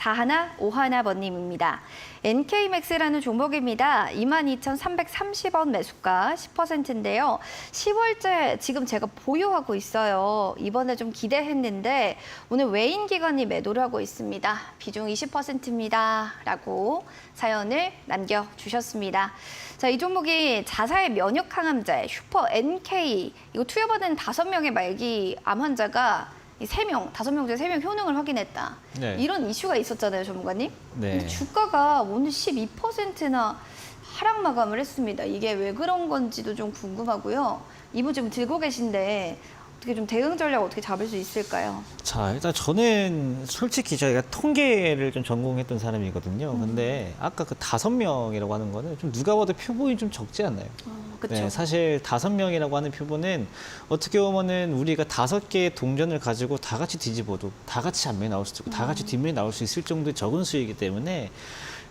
41, 51 번님입니다. NK맥스라는 종목입니다. 22,330원 매수가 10%인데요. 10월째 지금 제가 보유하고 있어요. 이번에 좀 기대했는데 오늘 외인 기관이 매도를 하고 있습니다. 비중 20%입니다. 라고 사연을 남겨주셨습니다. 자, 이 종목이 자사의 면역 항암제 슈퍼 NK 이거 투여받은 다섯 명의 말기 암 환자가 이세 명, 다섯 명 중에 세명 효능을 확인했다. 네. 이런 이슈가 있었잖아요, 전문가님. 네. 근데 주가가 오늘 12%나 하락 마감을 했습니다. 이게 왜 그런 건지도 좀 궁금하고요. 이분 지금 들고 계신데 어떻게 좀 대응 전략 어떻게 잡을 수 있을까요? 자, 일단 저는 솔직히 저희가 통계를 좀 전공했던 사람이거든요. 근데 아까 그 다섯 명이라고 하는 거는 좀 누가 봐도 표본이 좀 적지 않나요? 그렇죠. 네, 사실 다섯 명이라고 하는 표본은 어떻게 보면은 우리가 다섯 개의 동전을 가지고 다 같이 뒤집어도 다 같이 앞면에 나올 수 있고 다 같이 뒷면에 나올 수 있을 정도의 적은 수이기 때문에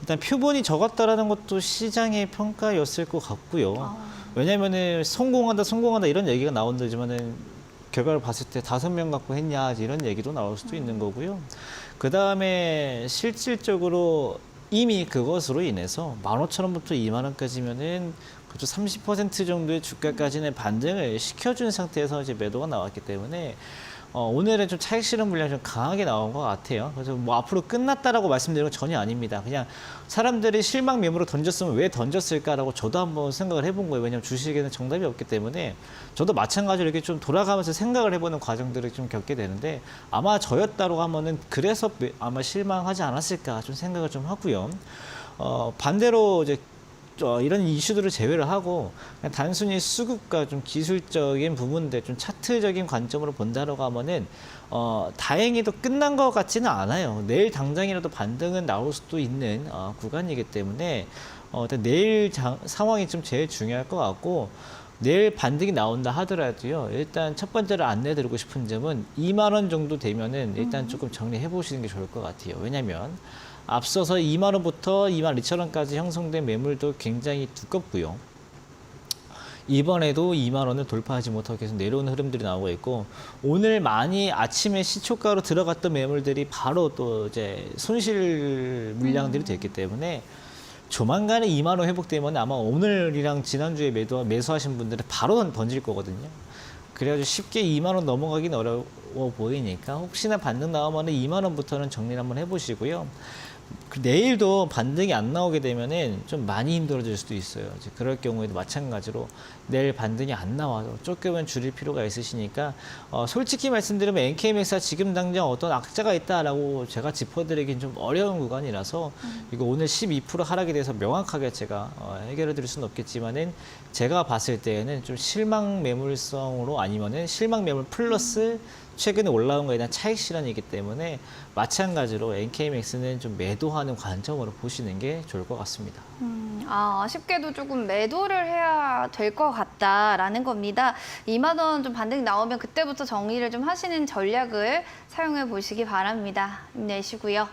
일단 표본이 적었다라는 것도 시장의 평가였을 것 같고요. 왜냐면은 성공한다, 성공한다 이런 얘기가 나온다지만은 결과를 봤을 때 다섯 명 갖고 했냐 이런 얘기도 나올 수도 있는 거고요. 그 다음에 실질적으로 이미 그것으로 인해서 만 오천 원부터 이만 원까지면은 그죠 30% 정도의 주가까지는 반등을 시켜준 상태에서 이제 매도가 나왔기 때문에 어, 오늘은 좀 차익 실현 물량이 좀 강하게 나온 것 같아요. 그래서 뭐 앞으로 끝났다라고 말씀드리는 건 전혀 아닙니다. 그냥 사람들이 실망 매물로 던졌으면 왜 던졌을까라고 저도 한번 생각을 해본 거예요. 왜냐하면 주식에는 정답이 없기 때문에 저도 마찬가지로 이렇게 좀 돌아가면서 생각을 해보는 과정들을 좀 겪게 되는데 아마 저였다고 하면은 그래서 매- 아마 실망하지 않았을까 좀 생각을 좀 하고요. 어, 반대로 이제 어, 이런 이슈들을 제외를 하고 단순히 수급과 좀 기술적인 부분들 좀 차트적인 관점으로 본다라고 하면은 어, 다행히도 끝난 것 같지는 않아요. 내일 당장이라도 반등은 나올 수도 있는 어, 구간이기 때문에 어, 내일 장- 상황이 좀 제일 중요할 것 같고 내일 반등이 나온다 하더라도요. 일단 첫 번째로 안내 드리고 싶은 점은 2만 원 정도 되면은 일단 조금 정리해 보시는 게 좋을 것 같아요. 왜냐면 앞서서 2만 원부터 2만 2천 원까지 형성된 매물도 굉장히 두껍고요. 이번에도 2만 원을 돌파하지 못하고 계속 내려오는 흐름들이 나오고 있고 오늘 많이 아침에 시초가로 들어갔던 매물들이 바로 또 이제 손실 물량들이 됐기 때문에 조만간에 2만 원 회복되면 아마 오늘이랑 지난주에 매도 매수하신 분들은 바로 던질 거거든요. 그래가지고 쉽게 2만 원 넘어가긴 어려워 보이니까 혹시나 반등 나오면 2만 원부터는 정리를 한번 해보시고요. 그 내일도 반등이 안 나오게 되면은 좀 많이 힘들어질 수도 있어요. 이제 그럴 경우에도 마찬가지로 내일 반등이 안 나와도 조금은 줄일 필요가 있으시니까 어, 솔직히 말씀드리면 NK맥스가 지금 당장 어떤 악재가 있다라고 제가 짚어드리긴 좀 어려운 구간이라서 이거 오늘 12% 하락에 대해서 명확하게 제가 어, 해결해 드릴 수는 없겠지만은 제가 봤을 때에는 좀 실망 매물성으로 아니면은 실망 매물 플러스 최근에 올라온 거에 대한 차익 실현이기 때문에 마찬가지로 NK맥스는 좀 매도하 는 관점으로 보시는 게 좋을 것 같습니다. 음, 아, 아쉽게도 조금 매도를 해야 될 것 같다라는 겁니다. 2만 원 좀 반등이 나오면 그때부터 정리를 좀 하시는 전략을 사용해 보시기 바랍니다. 힘내시고요.